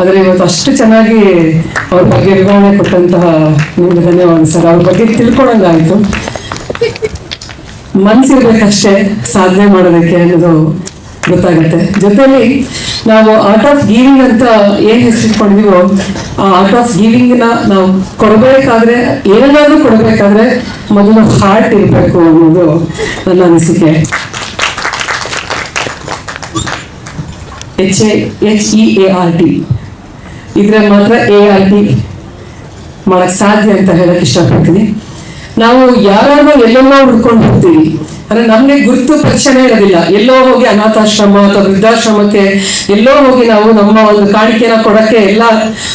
ಆದರೆ ಇವತ್ತು ಅಷ್ಟು ಚೆನ್ನಾಗಿ ಅವ್ರ ಬಗ್ಗೆ ವಿವರಣೆ ಕೊಟ್ಟಂತಹ ನಿಮ್ಗೆ ಧನ್ಯವಾದ ಸರ್. ಅವ್ರ ಬಗ್ಗೆ ತಿಳ್ಕೊಳಂಗಾಯ್ತು. ಮನ್ಸಿರ್ಬೇಕಷ್ಟೇ ಸಾಧನೆ ಮಾಡೋದಕ್ಕೆ ಅನ್ನೋದು ಗೊತ್ತಾಗುತ್ತೆ. ಜೊತೆಲಿ ನಾವು ಆರ್ಟ್ ಆಫ್ ಗಿವಿಂಗ್ ಅಂತ ಏನ್ ಹೆಸರಿಟ್ಕೊಂಡಿದೀವೋ, ಆ ಆರ್ಟ್ ಆಫ್ ಗೀವಿಂಗ್ನ ನಾವು ಕೊಡಬೇಕಾದ್ರೆ ಏನಾದ್ರೂ ಕೊಡಬೇಕಾದ್ರೆ ಮೊದಲು ಹಾರ್ಟ್ ಇರಬೇಕು ಅನ್ನೋದು ನನ್ನ ಅನಿಸಿಕೆ. H A H E A R T ಇದ್ರೆ ಮಾತ್ರ ಎ ಆರ್ ಟಿ ಮಾಡಕ್ ಸಾಧ್ಯ ಅಂತ ಹೇಳಕ್ ಇಷ್ಟಪಡ್ತೀನಿ. ನಾವು ಯಾರಾದ್ರೂ ಎಲ್ಲೆಲ್ಲೋ ಹುಡ್ಕೊಂಡು ಹೋಗ್ತೀವಿ. ಅಂದ್ರೆ ನಮ್ಗೆ ಗುರುತು ಪರಿಚಯನೇ ಇರೋದಿಲ್ಲ. ಎಲ್ಲೋ ಹೋಗಿ ಅನಾಥಾಶ್ರಮ ಅಥವಾ ವೃದ್ಧಾಶ್ರಮಕ್ಕೆ ಎಲ್ಲೋ ಹೋಗಿ ನಾವು ನಮ್ಮ ಒಂದು ಕಾಣಿಕೆನ ಕೊಡಕ್ಕೆ ಎಲ್ಲ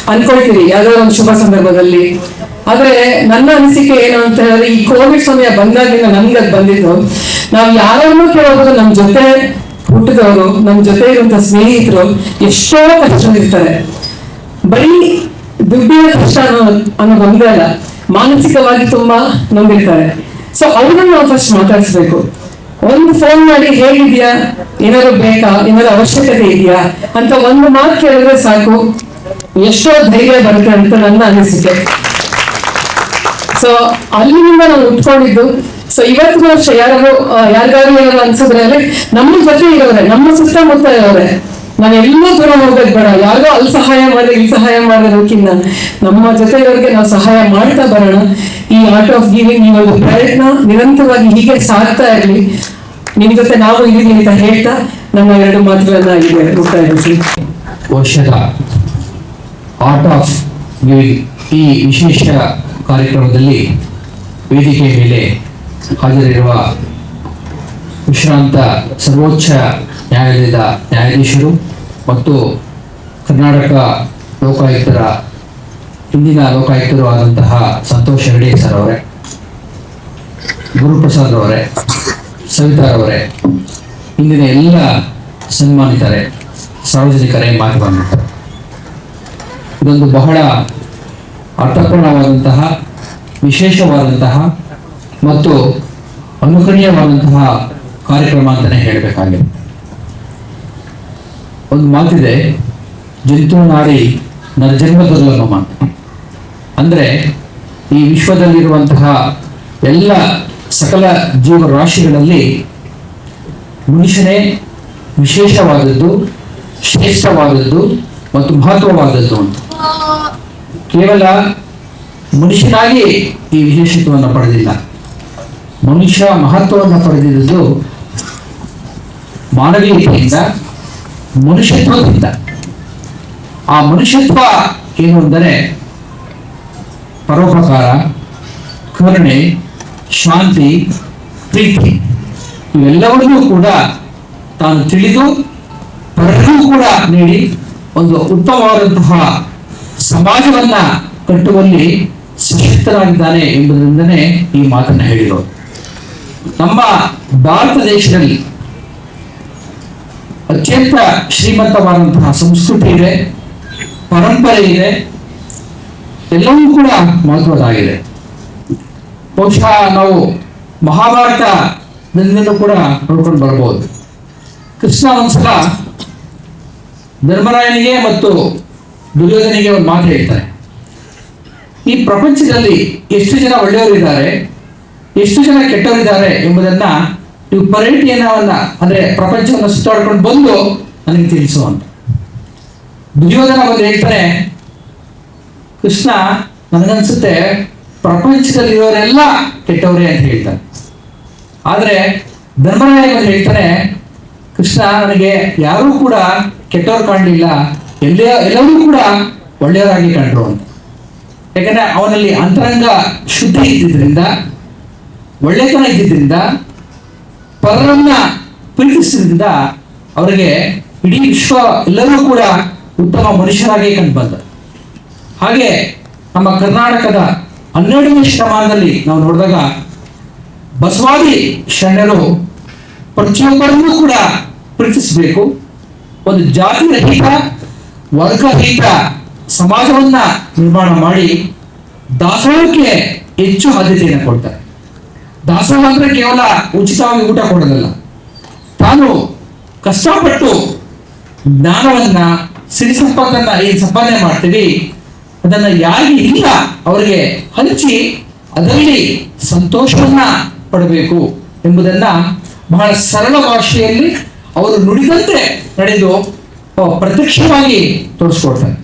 ಅನ್ಕೊಳ್ತೀವಿ. ಯಾವ್ದೋ ಒಂದು ಶುಭ ಸಂದರ್ಭದಲ್ಲಿ. ಆದ್ರೆ ನನ್ನ ಅನಿಸಿಕೆ ಏನು ಅಂತ ಹೇಳಿದ್ರೆ ಈ ಕೋವಿಡ್ ಸಮಯ ಬಂದಾಗಿಂದ ನಮ್ಗೆ ಅದು ಬಂದಿದ್ದು. ನಾವು ಯಾರನ್ನೂ ಕೇಳೋದು ನಮ್ ಜೊತೆ ಹುಟ್ಟಿದವರು ನಮ್ಮ ಜೊತೆ ಇರುವಂತ ಸ್ನೇಹಿತರು ಎಷ್ಟೋ ಕಷ್ಟದಲ್ಲಿರ್ತಾರೆ ಬರೀ ದುಡ್ಡಿನ ಕಷ್ಟ ಅನ್ನೋ ಅಲ್ಲ, ಮಾನಸಿಕವಾಗಿ ತುಂಬಾ ನೊಂದಿರ್ತಾರೆ ಸೊ ಅವ್ರನ್ನ ನಾವು ಫಸ್ಟ್ ಮಾತಾಡಿಸ್ಬೇಕು. ಒಂದು ಫೋನ್ ಮಾಡಿ ಹೇಗಿದ್ಯಾ? ಏನಾದ್ರು ಬೇಕಾ? ಏನಾದ್ರು ಅವಶ್ಯಕತೆ ಇದೆಯಾ? ಅಂತ ಒಂದು ಮಾತು ಕೇಳಿದ್ರೆ ಸಾಕು. ಎಷ್ಟೋ ಧೈರ್ಯ ಬರುತ್ತೆ ಅಂತ ನನ್ನ ಅನಿಸಿಕೆ. ಸೊ ಅಲ್ಲಿಂದ ನಾವು ಉಟ್ಕೊಂಡಿದ್ದು ಸೊ ಇವತ್ತು ವರ್ಷ ಯಾರು ಯಾರಿಗಾದ್ರೂ ಏನಾದ್ರು ಅನ್ಸಿದ್ರೆ ನಮ್ಮ ಜೊತೆ ಇರೋರೆ, ನಮ್ಮ ಸುತ್ತಮುತ್ತ ಇರೋರೆ. ನಾನು ಎಲ್ಲೂ ದೂರ ಹೋಗೋದು ಬೇಡ. ಯಾರಿಗೋ ಅಲ್ಲಿ ಸಹಾಯ ಮಾಡಿದ್ರೆ ಇಲ್ಲಿ ಸಹಾಯ ಮಾಡೋದಕ್ಕಿಂತ ನಮ್ಮ ಜೊತೆ ಇರೋರಿಗೆ ನಾವು ಸಹಾಯ ಮಾಡ್ತಾ ಬರೋಣ. ಈ ಆರ್ಟ್ ಆಫ್ ಗಿವಿಂಗ್ ಈ ಒಂದು ಪ್ರಯತ್ನ ನಿರಂತರವಾಗಿ ಹೀಗೆ ಸಾಗ್ತಾ ಇರಲಿ. ನಿಮ್ ಜೊತೆ ನಾವು ಇದೀವಿ ಅಂತ ಹೇಳ್ತಾ ನಮ್ಮ ಎರಡು ಮಾತುಗಳನ್ನ ಇದೆ ಹೋಗ್ತಾ ಇರ್ತೀವಿ ವರ್ಷದ ಆರ್ಟ್ ಆಫ್ ಗಿವಿಂಗ್ ಈ ವಿಶೇಷ ಕಾರ್ಯಕ್ರಮದಲ್ಲಿ ವೇದಿಕೆ ಮೇಲೆ ಹಾಜರಿರುವ ವಿಶ್ರಾಂತ ಸರ್ವೋಚ್ಚ ನ್ಯಾಯಾಲಯದ ನ್ಯಾಯಾಧೀಶರು ಮತ್ತು ಕರ್ನಾಟಕ ಲೋಕಾಯುಕ್ತರ, ಹಿಂದಿನ ಲೋಕಾಯುಕ್ತರು ಆದಂತಹ ಸಂತೋಷ್ ಹೆಗಡೆ ಸರ್ ಅವರೇ, ಗುರುಪ್ರಸಾದ್ ಅವರೇ ಸವಿತಾರವರೇ ಇಂದಿನ ಎಲ್ಲ ಸನ್ಮಾನಿತರೆ, ಸಾರ್ವಜನಿಕರೇ ಮಾತು ಬಂದಿದ್ದಾರೆ ಇದೊಂದು ಬಹಳ ಅರ್ಥಪೂರ್ಣವಾದಂತಹ, ವಿಶೇಷವಾದಂತಹ ಮತ್ತು ಅನುಕರಣೀಯವಾದಂತಹ ಕಾರ್ಯಕ್ರಮ ಅಂತಾನೆ ಹೇಳಬೇಕಾಗಿದೆ. ಒಂದು ಮಾತಿದೆ, ಜಂತು ನಾಡಿ ನರಜನ್ಮ ದುರ್ಲಭಮ ಅಂದ್ರೆ ಈ ವಿಶ್ವದಲ್ಲಿರುವಂತಹ ಎಲ್ಲ ಸಕಲ ಜೀವರಾಶಿಗಳಲ್ಲಿ ಮನುಷ್ಯನೇ ವಿಶೇಷವಾದದ್ದು, ಶ್ರೇಷ್ಠವಾದದ್ದು ಮತ್ತು ಮಹತ್ವವಾದದ್ದು ಅಂತ. ಕೇವಲ ಮನುಷ್ಯನಾಗಿ ಈ ವಿಶೇಷತ್ವವನ್ನು ಪಡೆದಿಲ್ಲ. ಮನುಷ್ಯ ಮಹತ್ವವನ್ನು ಪಡೆದಿರುವುದು ಮಾನವೀಯತೆಯಿಂದ, ಮನುಷ್ಯತ್ವದಿಂದ. ಆ ಮನುಷ್ಯತ್ವ ಏನು ಅಂದರೆ ಪರೋಪಕಾರ, ಕರುಣೆ, ಶಾಂತಿ, ಪ್ರೀತಿ. ಇವೆಲ್ಲವನ್ನೂ ಕೂಡ ತಾನು ತಿಳಿದು, ಪರರಿಗೂ ಕೂಡ ನೀಡಿ ಒಂದು ಉತ್ತಮವಾದಂತಹ ಸಮಾಜವನ್ನ ಕಟ್ಟುವಲ್ಲಿ ಸಶಕ್ತರಾಗಿದ್ದಾನೆ ಎಂಬುದರಿಂದನೇ ಈ ಮಾತನ್ನ ಹೇಳಿರೋದು. ನಮ್ಮ ಭಾರತ ದೇಶದಲ್ಲಿ ಅತ್ಯಂತ ಶ್ರೀಮಂತವಾದಂತಹ ಸಂಸ್ಕೃತಿ ಇದೆ, ಪರಂಪರೆ ಇದೆ, ಎಲ್ಲವೂ ಕೂಡ ಮಹತ್ವದಾಗಿದೆ ಬಹುಶಃ ನಾವು ಮಹಾಭಾರತದಿಂದಲೂ ಕೂಡ ನೋಡ್ಕೊಂಡು ಬರ್ಬೋದು. ಕೃಷ್ಣ ಒಂದ್ಸಲ ಧರ್ಮರಾಯನಿಗೆ ಮತ್ತು ದುರ್ಯೋಧನಿಗೆ ಒಂದು ಮಾತು ಹೇಳ್ತಾರೆ. ಈ ಪ್ರಪಂಚದಲ್ಲಿ ಎಷ್ಟು ಜನ ಒಳ್ಳೆಯವರಿದ್ದಾರೆ ಎಷ್ಟು ಜನ ಕೆಟ್ಟವರಿದ್ದಾರೆ ಎಂಬುದನ್ನ ನೀವು ಪರ್ಯಟನವನ್ನ ಅಂದ್ರೆ ಪ್ರಪಂಚವನ್ನು ಸುತ್ತಾಡ್ಕೊಂಡು ಬಂದು ನನಗೆ ತಿಳಿಸು ಅಂತ. ದುರ್ಯೋಧನ ಬಂದು ಹೇಳ್ತಾನೆ ಕೃಷ್ಣ, ನನಗನ್ಸುತ್ತೆ ಪ್ರಪಂಚದಲ್ಲಿರೋರೆಲ್ಲ ಕೆಟ್ಟವರೇ ಅಂತ ಹೇಳ್ತಾರೆ. ಆದ್ರೆ ಧರ್ಮರಾಯ ಬಂದು ಹೇಳ್ತಾನೆ ಕೃಷ್ಣ, ನನಗೆ ಯಾರೂ ಕೂಡ ಕೆಟ್ಟವ್ರು ಕಾಣಲಿಲ್ಲ, ಎಲ್ಲೇ, ಎಲ್ಲರೂ ಕೂಡ ಒಳ್ಳೆಯವರಾಗಿ ಕಂಡ್ರು ಅಂತ. ಯಾಕಂದ್ರೆ ಅವನಲ್ಲಿ ಅಂತರಂಗ ಶುದ್ಧಿ ಇದ್ದಿದ್ರಿಂದ ಒಳ್ಳೆತನ ಇದ್ದಿದ್ದರಿಂದ ಪರರನ್ನ ಪ್ರೀತಿಸಿದ್ರಿಂದ ಅವರಿಗೆ ಇಡೀ ವಿಶ್ವ ಎಲ್ಲರೂ ಕೂಡ ಉತ್ತಮ ಮನುಷ್ಯರಾಗಿ ಕಂಡು ಬಂದ ಹಾಗೆ ನಮ್ಮ ಕರ್ನಾಟಕದ ಹನ್ನೆರಡನೇ ಶತಮಾನದಲ್ಲಿ ನಾವು ನೋಡಿದಾಗ ಬಸವಾದಿ ಶರಣರು ಪ್ರತಿಯೊಬ್ಬರನ್ನೂ ಕೂಡ ಪ್ರೀತಿಸಬೇಕು. ಒಂದು ಜಾತಿ ರಹಿತ ವರ್ಗರಹಿತ ಸಮಾಜವನ್ನ ನಿರ್ಮಾಣ ಮಾಡಿ ದಾಸೋಹಕ್ಕೆ ಹೆಚ್ಚು ಆದ್ಯತೆಯನ್ನು ಕೊಡ್ತಾರೆ. ದಾಸೋಹ ಅಂದ್ರೆ ಕೇವಲ ಉಚಿತವಾಗಿ ಊಟ ಕೊಡೋದಲ್ಲ. ತಾನು ಕಷ್ಟಪಟ್ಟು ಜ್ಞಾನವನ್ನ, ಸಿರಿ ಸಂಪತ್ತನ್ನ ಏನ್ ಸಂಪಾದನೆ ಮಾಡ್ತೀವಿ, ಅದನ್ನ ಯಾರಿಗೆ ಇಲ್ಲ, ಅವರಿಗೆ ಹಂಚಿ ಅದರಲ್ಲಿ ಸಂತೋಷವನ್ನ ಪಡಬೇಕು ಎಂಬುದನ್ನ ಬಹಳ ಸರಳ ಭಾಷೆಯಲ್ಲಿ ಅವರು ನುಡಿದಂತೆ ನಡೆದು ಪ್ರತ್ಯಕ್ಷವಾಗಿ ತೋರಿಸ್ಕೊಡ್ತಾರೆ.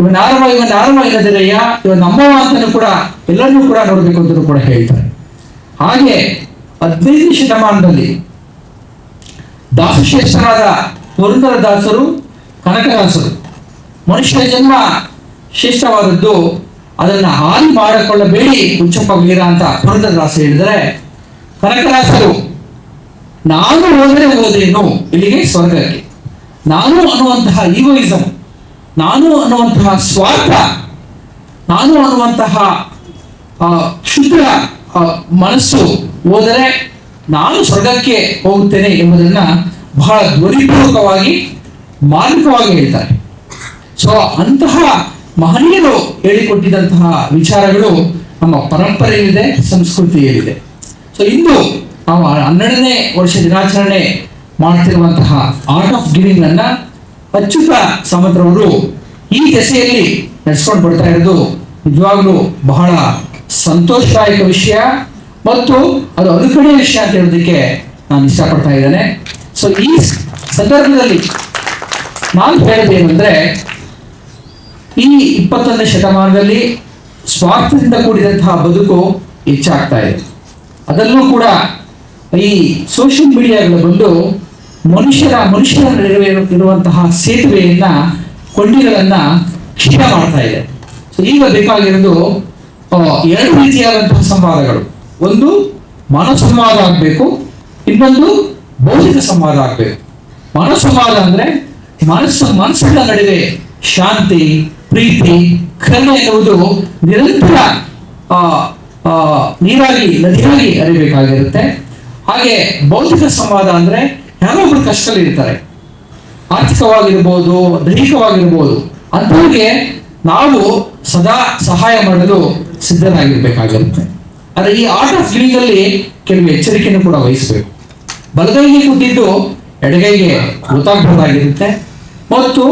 ಇವನ್ ಆರವ ಇವನ್ ಆರವ ಇಲ್ಲದಿರಯ್ಯ, ಇವನ್ ನಮ್ಮವ ಅಂತಲೂ ಕೂಡ ಎಲ್ಲರಿಗೂ ಕೂಡ ನೋಡಬೇಕು ಅಂತಲೂ ಕೂಡ ಹೇಳ್ತಾರೆ. ಹಾಗೆ ಹದಿನೈದನೇ ಶತಮಾನದಲ್ಲಿ ದಾಸಶ್ರೇಷ್ಠರಾದ ಪುರಂದರ ದಾಸರು ಕನಕದಾಸರು ಮನುಷ್ಯ ಜನ್ಮ ಶ್ರೇಷ್ಠವಾದದ್ದು ಅದನ್ನು ಹಾನಿ ಮಾಡಿಕೊಳ್ಳಬೇಡಿ ಹುಚ್ಚಪ್ಪ ವೀರ ಅಂತ ಪುರಂದರದಾಸ ಹೇಳಿದರೆ ಕನಕದಾಸರು ನಾನು ಹೋದರೆ ಹೋದೇನು ಇಲ್ಲಿಗೆ ಸ್ವರ್ಗಕ್ಕೆ. ನಾನು ಅನ್ನುವಂತಹ ಈಗೋಯಿಸಂ ನಾನು ಅನ್ನುವಂತಹ ಸ್ವಾರ್ಥ ನಾನು ಅನ್ನುವಂತಹ ಆ, ಮನಸ್ಸು ಹೋದರೆ ನಾನು ಸ್ವರ್ಗಕ್ಕೆ ಹೋಗುತ್ತೇನೆ ಎಂಬುದನ್ನ ಬಹಳ ಧ್ವನಿಪೂರ್ವಕವಾಗಿ, ಮಾರ್ಮಿಕವಾಗಿ ಹೇಳ್ತಾರೆ. ಸೊ ಅಂತಹ ಮಹನೀಯರು ಹೇಳಿಕೊಟ್ಟಿದಂತಹ ವಿಚಾರಗಳು ನಮ್ಮ ಪರಂಪರೆಯಲ್ಲಿದೆ, ಸಂಸ್ಕೃತಿಯಲ್ಲಿದೆ. ಸೊ ಇಂದು ನಾವು ಹನ್ನೆರಡನೇ ವರ್ಷ ದಿನಾಚರಣೆ ಮಾಡ್ತಿರುವಂತಹ ಆರ್ಟ್ ಆಫ್ ಗಿವಿಂಗ್ ಅನ್ನ ಅಚ್ಯುತ ಸಮುದ್ರವರು ಈ ದೆಸೆಯಲ್ಲಿ ನಡೆಸ್ಕೊಂಡು ಬರ್ತಾ ಇರೋದು ನಿಜವಾಗ್ಲೂ ಬಹಳ ಸಂತೋಷದಾಯಕ ವಿಷಯ ಮತ್ತು ಅದು ಅನುಕರಣೀಯ ವಿಷಯ ಅಂತ ಹೇಳೋದಕ್ಕೆ ನಾನು ಇಷ್ಟಪಡ್ತಾ ಇದ್ದೇನೆ. ಸೊ ಈ ಸಂದರ್ಭದಲ್ಲಿ ನಾನು ಹೇಳೋದೇನೆಂದ್ರೆ, ಈ ಇಪ್ಪತ್ತೊಂದನೇ ಶತಮಾನದಲ್ಲಿ ಸ್ವಾರ್ಥದಿಂದ ಕೂಡಿದಂತಹ ಬದುಕು ಹೆಚ್ಚಾಗ್ತಾ ಇದೆ. ಅದರಲ್ಲೂ ಕೂಡ ಈ ಸೋಷಿಯಲ್ ಮೀಡಿಯಾಗಳು ಬಂದು ಮನುಷ್ಯರ ಮನುಷ್ಯರ ನಡುವೆ ಇರುವಂತಹ ಸೇತುವೆಯನ್ನ, ಕೊಂಡಿಗಳನ್ನ ಕ್ಷೀಣ ಮಾಡ್ತಾ ಇದೆ. ಸೊ ಈಗ ಬೇಕಾಗಿರೋದು ಎರಡು ರೀತಿಯಾದಂತಹ ಸಂವಾದಗಳು. ಒಂದು ಮನಸ್ಸಂವಾದ ಸಂವಾದ ಆಗಬೇಕು. ಇನ್ನೊಂದು, ಭೌತಿಕ ಸಂವಾದ ಆಗಬೇಕು. ಮನಸ್ಸಂವಾದ ಸಂವಾದ ಅಂದ್ರೆ ಮನಸ್ಸು ಮನಸ್ಸುಗಳ ನಡುವೆ ಶಾಂತಿ, ಪ್ರೀತಿ, ಕರುಣೆ ಎನ್ನುವುದು ನಿರಂತರ ನೀರಾಗಿ, ನದಿಯಾಗಿ ಅರಿಬೇಕಾಗಿರುತ್ತೆ ಹಾಗೆ ಭೌತಿಕ ಸಂವಾದ ಅಂದ್ರೆ ಯಾರೋ ಒಬ್ರು ಕಷ್ಟದಲ್ಲಿ ಇರ್ತಾರೆ. ಆರ್ಥಿಕವಾಗಿರ್ಬೋದು, ದೈಹಿಕವಾಗಿರ್ಬೋದು, ಅಂಥವ್ರಿಗೆ ನಾವು ಸದಾ ಸಹಾಯ ಮಾಡಲು ಸಿದ್ಧರಾಗಿರ್ಬೇಕಾಗಿರುತ್ತೆ ಆದರೆ ಈ ಆರ್ಟ್ ಆಫ್ ಲಿವಿಂಗ್ ಅಲ್ಲಿ ಕೆಲವು ಎಚ್ಚರಿಕೆಯನ್ನು ಕೂಡ ವಹಿಸಬೇಕು. ಬಲಗೈಗೆ ಕೂತಿದ್ದು ಎಡಗೈಗೆ ಗೊತ್ತಾಗಬಹುದಾಗಿರುತ್ತೆ ಮತ್ತು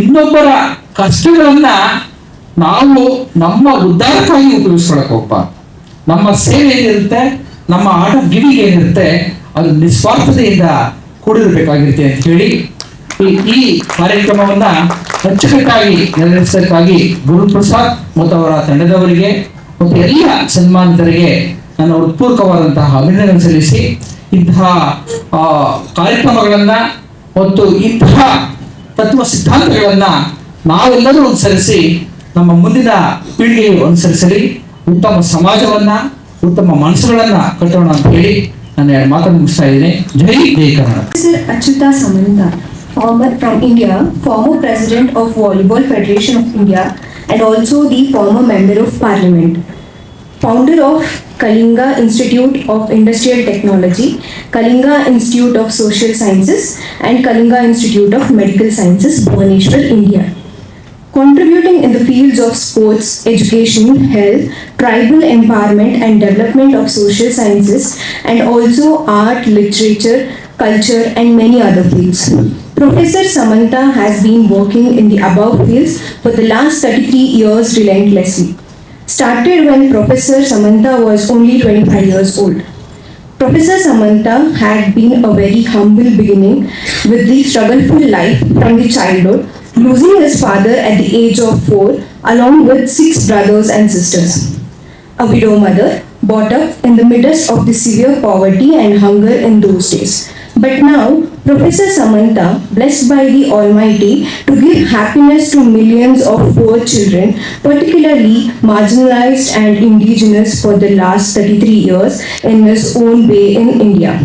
ಇನ್ನೊಬ್ಬರ ಕಷ್ಟಗಳನ್ನ ನಾವು ನಮ್ಮ ಉದ್ಧಾರಕ್ಕಾಗಿ ಉಪಯೋಗಿಸ್ಕೊಳಕ್ ಹೋಗ್ಬಾರ್ದು. ನಮ್ಮ ಸೇವೆ ಏನಿರುತ್ತೆ, ನಮ್ಮ ಆಟ ಗಿವಿಗೆ ಏನಿರುತ್ತೆ, ಅದು ನಿಸ್ವಾರ್ಥತೆಯಿಂದ ಕೂಡಿರಬೇಕಾಗಿರುತ್ತೆ ಅಂತ ಹೇಳಿ ಈ- ಕಾರ್ಯಕ್ರಮವನ್ನ ಅಚ್ಚುಕಟ್ಟಾಗಿ ನೆರವೇರಿಸಕ್ಕಾಗಿ ಗುರುಪ್ರಸಾದ್ ಮತ್ತು ಅವರ ತಂಡದವರಿಗೆ ಮತ್ತು ಎಲ್ಲ ಸನ್ಮಾನಿತರಿಗೆ ನನ್ನ ಹೃತ್ಪೂರ್ವಕವಾದಂತಹ ಅಭಿನಂದನೆ ಸಲ್ಲಿಸಿ ಇಂತಹ ಕಾರ್ಯಕ್ರಮಗಳನ್ನ ಮತ್ತು ಇಂತಹ ತತ್ವ ಸಿದ್ಧಾಂತಗಳನ್ನ ನಾವೆಲ್ಲರೂ ಅನುಸರಿಸಿ ನಮ್ಮ ಮುಂದಿನ ಪೀಳಿಗೆಯು ಅನುಸರಿಸಲಿ. ಉತ್ತಮ ಸಮಾಜವನ್ನ ಉತ್ತಮ ಮನಸ್ಸುಗಳನ್ನ ಕಟ್ಟೋಣ ಅಂತ ಹೇಳಿ ನಾನು ಎರಡು ಮಾತನ್ನು ಮುಗಿಸ್ತಾ ಇದ್ದೀನಿ. ಜೈ ಜೈ ಕನ್ನಡ. ಅಚ್ಯುತ Samanta, from India, former president of Volleyball Federation of India, and also the former member of parliament. Founder of Kalinga Institute of Industrial Technology, Kalinga Institute of Social Sciences, and Kalinga Institute of Medical Sciences, Bhubaneswar, India. Contributing in the fields of sports, education, health, tribal empowerment and development of social sciences, and also art, literature, culture, and many other fields. Professor Samantha has been working in the above fields for the last 33 years relentlessly. Started when Professor Samantha was only 25 years old. Professor Samantha had been a very humble beginning with the struggleful life from the childhood, losing his father at the age of four, along with six brothers and sisters. A widow mother, brought up in the midst of the severe poverty and hunger in those days. But now, Professor Samantha, blessed by the Almighty to give happiness to millions of poor children, particularly marginalized and indigenous for the last 33 years in his own way in India.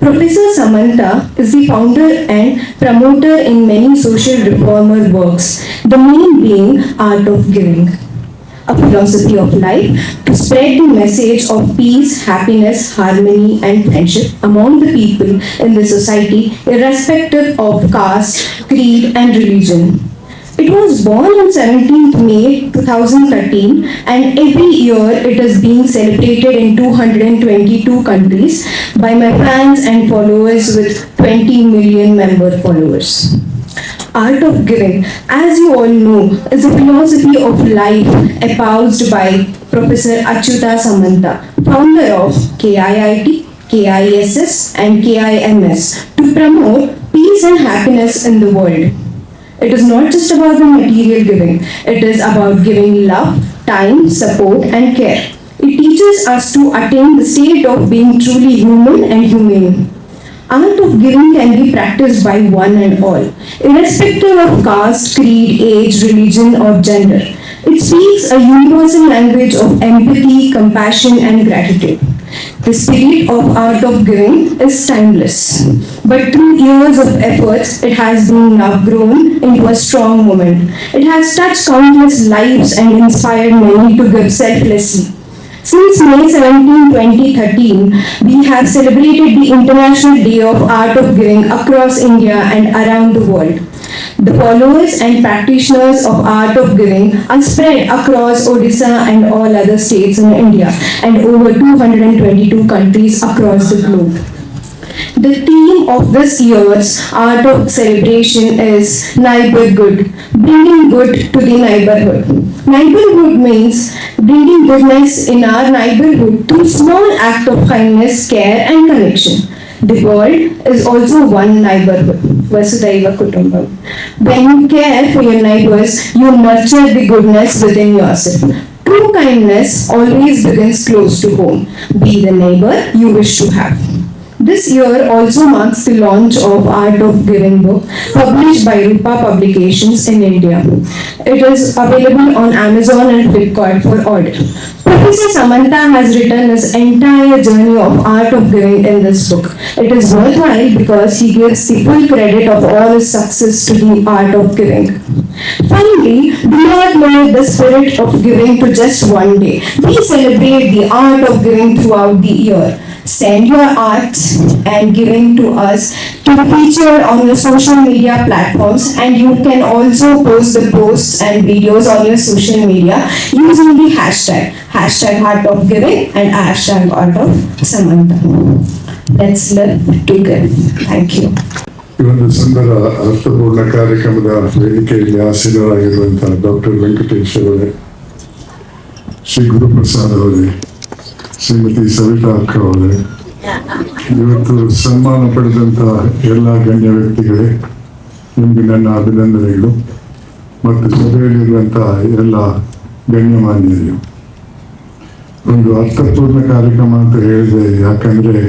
Professor Samantha is the founder and promoter in many social reformer works, the main being art of giving a philosophy of life to spread the message of peace, happiness, harmony, and friendship among the people in the society, irrespective of caste, creed, and religion. It was born on 17th May 2013 and every year it is being celebrated in 222 countries by my fans and followers with 20 million member followers. Art of Giving, as you all know, is a philosophy of life espoused by Professor Achyuta Samanta, founder of KIIT, KISS, and KIMS, to promote peace and happiness in the world. It is not just about the material giving, it is about giving love, time, support, and care. It teaches us to attain the state of being truly human and humane. Art of giving can be practiced by one and all, irrespective of caste, creed, age, religion, or gender. It speaks a universal language of empathy, compassion, and gratitude. The spirit of art of giving is timeless, but through years of efforts, it has been now grown into a strong movement. It has touched countless lives and inspired many to give selflessly. Since May 17, 2013, we have celebrated the International Day of Art of Giving across India and around the world. The followers and practitioners of art of giving are spread across Odisha and all other states in India and over 222 countries across the globe. The theme of this year's Art of Celebration is Neighbor Good, bringing good to the neighborhood. Neighborhood means bringing goodness in our neighborhood through small act of kindness, care and connection. The world is also one neighborhood, Vasudhaiva Kutumbam. When you care for your neighbors, you nurture the goodness within yourself. True kindness always begins close to home. Be the neighbor you wish to have. This year also marks the launch of Art of Giving book published by Rupa Publications in India. It is available on Amazon and Flipkart for order. Professor Samantha has written his entire journey of art of giving in this book. It is worthwhile because he gives the full credit of all his success to the art of giving. Finally, do not limit the spirit of giving to just one day. We celebrate the art of giving throughout the year Send your arts and giving to us to feature on your social media platforms and you can also post the posts and videos on your social media using the hashtag hashtag heart of giving and hashtag art of Samantha. Let's live to give. Thank you. ಈ ಒಂದು ಸುಂದರ ಅರ್ಥಪೂರ್ಣ ಕಾರ್ಯಕ್ರಮದ ವೇದಿಕೆಯಲ್ಲಿ ಆಸೀನರಾಗಿರುವಂತಹ doctor Venkatesh ಅವರೇ ಶ್ರೀ ಗುರುಪ್ರಸಾದ್ ಅವರೇ ಶ್ರೀಮತಿ ಸವಿತಾ ಅಕ್ಕ ಅವರೇ, ಇವತ್ತು ಸನ್ಮಾನ ಪಡೆದಂತಹ ಎಲ್ಲ ಗಣ್ಯ ವ್ಯಕ್ತಿಗಳೇ, ನಿಮಗೆ ನನ್ನ ಅಭಿನಂದನೆಗಳು ಮತ್ತು ಸಭೆಯಲ್ಲಿರುವಂತಹ ಎಲ್ಲ ಗಣ್ಯಮಾನ್ಯರು ಒಂದು ಅರ್ಥಪೂರ್ಣ ಕಾರ್ಯಕ್ರಮ ಅಂತ ಹೇಳಿದೆ ಯಾಕಂದ್ರೆ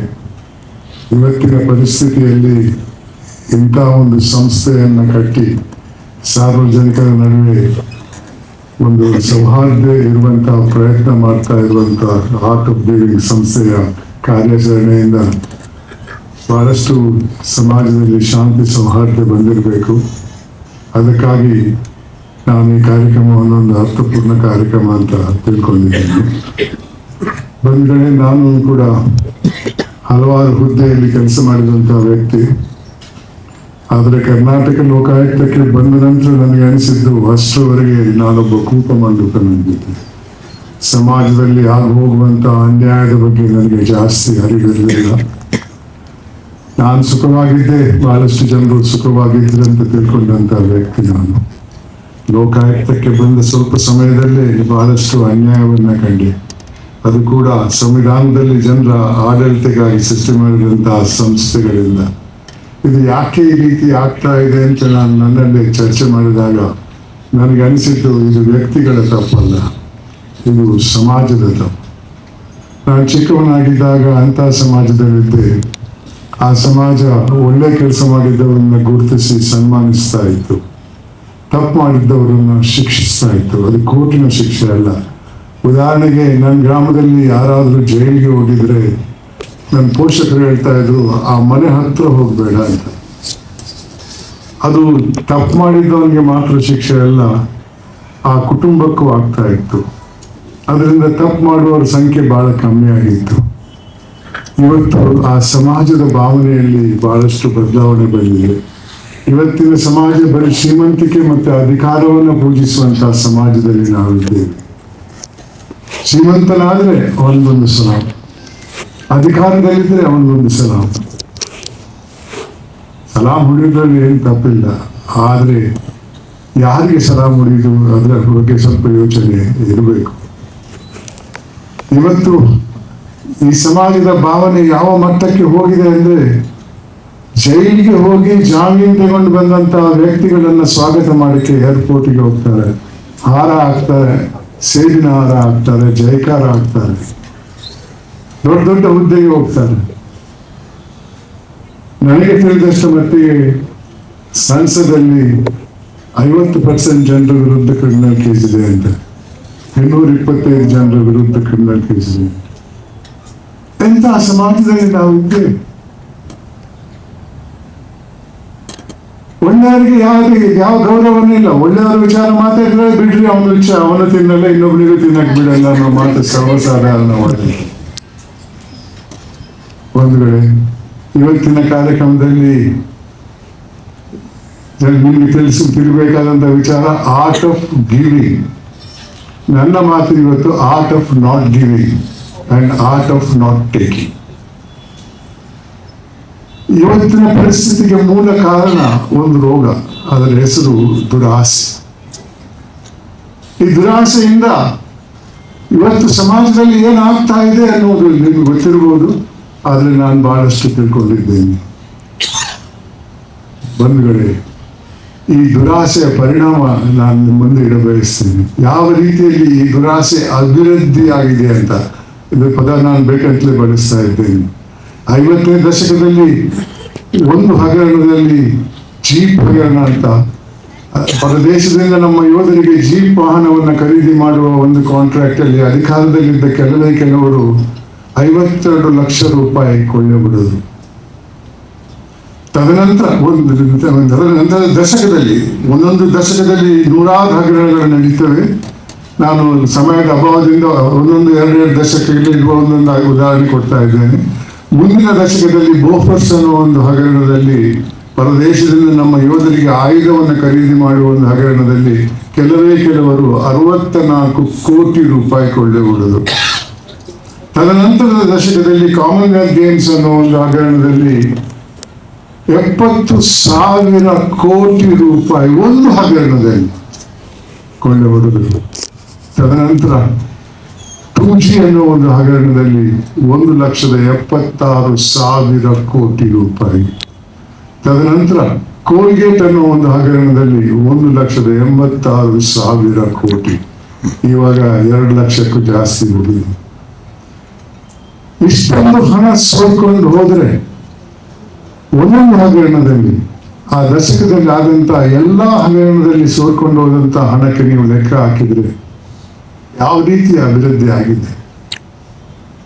ಇವತ್ತಿನ ಪರಿಸ್ಥಿತಿಯಲ್ಲಿ ಇಂಥ ಒಂದು ಸಂಸ್ಥೆಯನ್ನು ಕಟ್ಟಿ ಸಾರ್ವಜನಿಕರ ನಡುವೆ ಒಂದು ಸೌಹಾರ್ದ ಇರುವಂತಹ ಪ್ರಯತ್ನ ಮಾಡ್ತಾ ಇರುವಂತಹ ಹಾರ್ಟ್ ಆಫ್ ಗಿವಿಂಗ್ ಸಂಸ್ಥೆಯ ಕಾರ್ಯಾಚರಣೆಯಿಂದ ಬಹಳಷ್ಟು ಸಮಾಜದಲ್ಲಿ ಶಾಂತಿ ಸೌಹಾರ್ದ ಬಂದಿರಬೇಕು. ಅದಕ್ಕಾಗಿ ನಾನು ಈ ಕಾರ್ಯಕ್ರಮವನ್ನು ಒಂದು ಅರ್ಥಪೂರ್ಣ ಕಾರ್ಯಕ್ರಮ ಅಂತ ತಿಳ್ಕೊಂಡಿದ್ದೇನೆ. ಬಂದರೆ ನಾನು ಕೂಡ ಹಲವಾರು ಹುದ್ದೆಯಲ್ಲಿ ಕೆಲಸ ಮಾಡಿದಂತಹ ವ್ಯಕ್ತಿ. ಆದರೆ ಕರ್ನಾಟಕ ಲೋಕಾಯುಕ್ತಕ್ಕೆ ಬಂದ ನಂತರ ನನಗೆ ಅನಿಸಿದ್ದು, ಅಷ್ಟರವರೆಗೆ ನಾನೊಬ್ಬ ಕೂಪಮಂಡುಕನಾಗಿದ್ದೆ ಸಮಾಜದಲ್ಲಿ ಆಗಿ ಹೋಗುವಂತ ಅನ್ಯಾಯದ ಬಗ್ಗೆ ನನಗೆ ಜಾಸ್ತಿ ಅರಿವಿರಲಿಲ್ಲ. ನಾನು ಸುಖವಾಗಿದ್ದೆ, ಬಹಳಷ್ಟು ಜನರು ಸುಖವಾಗಿದ್ದರು ಅಂತ ತಿಳ್ಕೊಂಡಂತ ವ್ಯಕ್ತಿ ನಾನು. ಲೋಕಾಯುಕ್ತಕ್ಕೆ ಬಂದ ಸ್ವಲ್ಪ ಸಮಯದಲ್ಲೇ ಬಹಳಷ್ಟು ಅನ್ಯಾಯವನ್ನ ಕಂಡೆ. ಅದು ಕೂಡ ಸಂವಿಧಾನದಲ್ಲಿ ಜನರ ಆಡಳಿತಗಾಗಿ ಸೃಷ್ಟಿ ಮಾಡಿದಂತಹ ಸಂಸ್ಥೆಗಳಿಂದ. ಇದು ಯಾಕೆ ಈ ರೀತಿ ಆಗ್ತಾ ಇದೆ ಅಂತ ನಾನು ನನ್ನಲ್ಲಿ ಚರ್ಚೆ ಮಾಡಿದಾಗ ನನಗೆ ಅನಿಸಿದ್ದು ಇದು ವ್ಯಕ್ತಿಗಳ ತಪ್ಪಲ್ಲ. ಇದು ಸಮಾಜದ ತಪ್ಪು. ನಾನು ಚಿಕ್ಕವನಾಗಿದ್ದಾಗ ಅಂಥ ಸಮಾಜದಲ್ಲಿದ್ದೆ. ಆ ಸಮಾಜ ಒಳ್ಳೆ ಕೆಲಸ ಮಾಡಿದ್ದವರನ್ನ ಗುರುತಿಸಿ ಸನ್ಮಾನಿಸ್ತಾ ಇತ್ತು. ತಪ್ಪು ಮಾಡಿದ್ದವರನ್ನು ಶಿಕ್ಷಿಸ್ತಾ ಇತ್ತು. ಅದು ಕೋರ್ಟಿನ ಶಿಕ್ಷೆ ಅಲ್ಲ. ಉದಾಹರಣೆಗೆ ನನ್ನ ಗ್ರಾಮದಲ್ಲಿ ಯಾರಾದರೂ ಜೈಲಿಗೆ ಹೋಗಿದ್ರೆ ನನ್ನ ಪೋಷಕರು ಹೇಳ್ತಾ ಇದ್ರು, ಆ ಮನೆ ಹತ್ರ ಹೋಗಬೇಡ ಅಂತ. ಅದು ತಪ್ಪು ಮಾಡಿದ್ದವನಿಗೆ ಮಾತ್ರ ಶಿಕ್ಷೆ ಅಲ್ಲ, ಆ ಕುಟುಂಬಕ್ಕೂ ಆಗ್ತಾ ಇತ್ತು. ಅದರಿಂದ ತಪ್ಪು ಮಾಡುವವರ ಸಂಖ್ಯೆ ಬಹಳ ಕಮ್ಮಿ ಆಗಿತ್ತು. ಇವತ್ತು ಆ ಸಮಾಜದ ಭಾವನೆಯಲ್ಲಿ ಬಹಳಷ್ಟು ಬದಲಾವಣೆ ಬಂದಿದೆ. ಇವತ್ತಿನ ಸಮಾಜ ಬರೀ ಶ್ರೀಮಂತಿಕೆ ಮತ್ತು ಅಧಿಕಾರವನ್ನು ಪೂಜಿಸುವಂತಹ ಸಮಾಜದಲ್ಲಿ ನಾವಿದ್ದೇವೆ. ಶ್ರೀಮಂತನಾದ್ರೆ ಒಂದೊಂದು ಸಲಾಮ್ ಅಧಿಕಾರದಲ್ಲಿದ್ರೆ ಅವನಿಗೊಂದು ಸಲಾಮ್ ಸಲಾಂ ಹೊಡೆಯೋದ್ರಲ್ಲಿ ಏನು ತಪ್ಪಿಲ್ಲ. ಆದರೆ ಯಾರಿಗೆ ಸಲಾಂ ಹೊಡೆಯೋದು ಅದರ ಬಗ್ಗೆ ಸ್ವಲ್ಪ ಯೋಚನೆ ಇರಬೇಕು. ಇವತ್ತು ಈ ಸಮಾಜದ ಭಾವನೆ ಯಾವ ಮಟ್ಟಕ್ಕೆ ಹೋಗಿದೆ ಅಂದರೆ ಜೈಲಿಗೆ ಹೋಗಿ ಜಾಮೀನು ತಗೊಂಡು ಬಂದಂತಹ ವ್ಯಕ್ತಿಗಳನ್ನ ಸ್ವಾಗತ ಮಾಡಲಿಕ್ಕೆ ಏರ್ಪೋರ್ಟಿಗೆ ಹೋಗ್ತಾರೆ. ಹಾರ ಹಾಕ್ತಾರೆ, ಸೇಬಿನ ಹಾರ ಹಾಕ್ತಾರೆ ಜೈಕಾರ ಹಾಕ್ತಾರೆ. ದೊಡ್ಡ ದೊಡ್ಡ ಹುದ್ದೆಗೆ ಹೋಗ್ತಾರೆ ನನಗೆ ತಿಳಿದಷ್ಟು ಮಟ್ಟಿಗೆ ಸಂಸದಲ್ಲಿ ಐವತ್ತು ಪರ್ಸೆಂಟ್ ಜನರ ವಿರುದ್ಧ ಕ್ರಿಮಿನಲ್ ಕೇಸ್ ಇದೆ ಅಂತ. ಇನ್ನೂರ ಇಪ್ಪತ್ತೈದು ಜನರ ವಿರುದ್ಧ ಕ್ರಿಮಿನಲ್ ಕೇಸ್ ಇದೆ. ಎಂತ ಸಮಾಜದಲ್ಲಿ ನಾವು ಇದ್ದೇವೆ ಒಳ್ಳೆಯವರಿಗೆ ಯಾರಿಗೆ, ಯಾವ ಗೌರವನೂ ಇಲ್ಲ. ಒಳ್ಳೆಯವರ ವಿಚಾರ ಮಾತಾಡಿದ್ರೆ ಬಿಡ್ರಿ, ಅವನ ವಿಚಾರ, ಅವನು ತಿನ್ನಲ್ಲ ಇನ್ನೊಬ್ಬನಿಗೂ ತಿನ್ನಕ್ ಬಿಡಲ್ಲ ಅನ್ನೋ ಮಾತು ಸರ್ವಸಾಧಾರಣವಾಗಿದೆ. ಒಂದು ವೇಳೆ ಇವತ್ತಿನ ಕಾರ್ಯಕ್ರಮದಲ್ಲಿ ನಿಮಗೆ ತಿಳಿಸಿ, ತಿಳಬೇಕಾದಂತ ವಿಚಾರ ಆರ್ಟ್ ಆಫ್ ಗಿವಿಂಗ್ ನನ್ನ ಮಾತು ಇವತ್ತು art of not giving and art of not taking ಇವತ್ತಿನ ಪರಿಸ್ಥಿತಿಗೆ ಮೂಲ ಕಾರಣ ಒಂದು ರೋಗ, ಅದರ ಹೆಸರು ದುರಾಸೆ. ಈ ದುರಾಸೆಯಿಂದ ಇವತ್ತು ಸಮಾಜದಲ್ಲಿ ಏನಾಗ್ತಾ ಇದೆ ಅನ್ನೋದು ನಿಮ್ಗೆ ಗೊತ್ತಿರಬಹುದು ಆದರೆ ನಾನು ಬಹಳಷ್ಟು ತಿಳ್ಕೊಂಡಿದ್ದೇನೆ. ಬಂಧುಗಳೇ, ಈ ದುರಾಸೆಯ ಪರಿಣಾಮ ನಾನು ಮುಂದೆ ಇಡಬಯಸ್ತೇನೆ ಯಾವ ರೀತಿಯಲ್ಲಿ ಈ ದುರಾಸೆ ಅಭಿವೃದ್ಧಿ ಆಗಿದೆ ಅಂತ ಇದು ಪದ ನಾನು ಬೇಕಂತಲೇ ಬಳಸ್ತಾ ಇದ್ದೇನೆ. ಐವತ್ತನೇ ದಶಕದಲ್ಲಿ ಒಂದು ಹಗರಣದಲ್ಲಿ ಜೀಪ್ ಹಗರಣ ಅಂತ ಪರದೇಶದಿಂದ ನಮ್ಮ ಯೋಧರಿಗೆ ಜೀಪ್ ವಾಹನವನ್ನು ಖರೀದಿ ಮಾಡುವ ಒಂದು ಕಾಂಟ್ರಾಕ್ಟ್ ಅಲ್ಲಿ ಅಧಿಕಾರದಲ್ಲಿದ್ದ ಕೆಲವೇ ಕೆಲವರು ಐವತ್ತೆರಡು ಲಕ್ಷ ರೂಪಾಯಿ ಕೊಳ್ಳೆ ಬಿಡೋದು ತದನಂತರ ಒಂದು ನಂತರ ದಶಕದಲ್ಲಿ, ಒಂದೊಂದು ದಶಕದಲ್ಲಿ ನೂರಾರು ಹಗರಣಗಳು ನಡೀತವೆ. ನಾನು ಸಮಯದ ಅಭಾವದಿಂದ ಒಂದೊಂದು ಎರಡೆರಡು ದಶಕದಲ್ಲಿ ಇರುವ ಒಂದೊಂದು ಉದಾಹರಣೆ ಕೊಡ್ತಾ ಇದ್ದೇನೆ. ಮುಂದಿನ ದಶಕದಲ್ಲಿ ಬೋಫರ್ಸ್ ಅನ್ನೋ ಒಂದು ಹಗರಣದಲ್ಲಿ, ಪರದೇಶದಿಂದ ನಮ್ಮ ಯೋಧರಿಗೆ ಆಯುಧವನ್ನು ಖರೀದಿ ಮಾಡುವ ಒಂದು ಹಗರಣದಲ್ಲಿ ಕೆಲವೇ ಕೆಲವರು ಅರವತ್ತ ನಾಲ್ಕು ಕೋಟಿ ರೂಪಾಯಿ ಕೊಳ್ಳೆಗೊಳ್ಳೋದು ತದನಂತರದ ದಶಕದಲ್ಲಿ ಕಾಮನ್ವೆಲ್ತ್ ಗೇಮ್ಸ್ ಅನ್ನೋ ಒಂದು ಹಗರಣದಲ್ಲಿ ಎಪ್ಪತ್ತು ಸಾವಿರ ಕೋಟಿ ರೂಪಾಯಿ ಒಂದು ಹಗರಣದಲ್ಲಿ ಹೊಡೆದರು ತದನಂತರ ಟೂ ಜಿ ಅನ್ನೋ ಒಂದು ಹಗರಣದಲ್ಲಿ ಒಂದು ಲಕ್ಷದ ಎಪ್ಪತ್ತಾರು ಸಾವಿರ ಕೋಟಿ ರೂಪಾಯಿ. ತದನಂತರ ಕೋಲ್ಗೇಟ್ ಅನ್ನೋ ಒಂದು ಹಗರಣದಲ್ಲಿ ಒಂದು ಲಕ್ಷದ ಎಂಬತ್ತಾರು ಸಾವಿರ ಕೋಟಿ. ಇವಾಗ ಎರಡು ಲಕ್ಷಕ್ಕೂ ಜಾಸ್ತಿ ಹೋಗಿದೆ. ಇಷ್ಟೊಂದು ಹಣ ಸೋರ್ಕೊಂಡು ಹೋದರೆ ಒಂದೊಂದು ಹಗರಣದಲ್ಲಿ ಆ ದಶಕದಲ್ಲಿ ಆದಂತ ಎಲ್ಲಾ ಹಗರಣದಲ್ಲಿ ಸೋರ್ಕೊಂಡು ಹೋದಂಥ ಹಣಕ್ಕೆ ನೀವು ಲೆಕ್ಕ ಹಾಕಿದ್ರೆ ಯಾವ ರೀತಿಯ ಅಭಿವೃದ್ಧಿ ಆಗಿದೆ?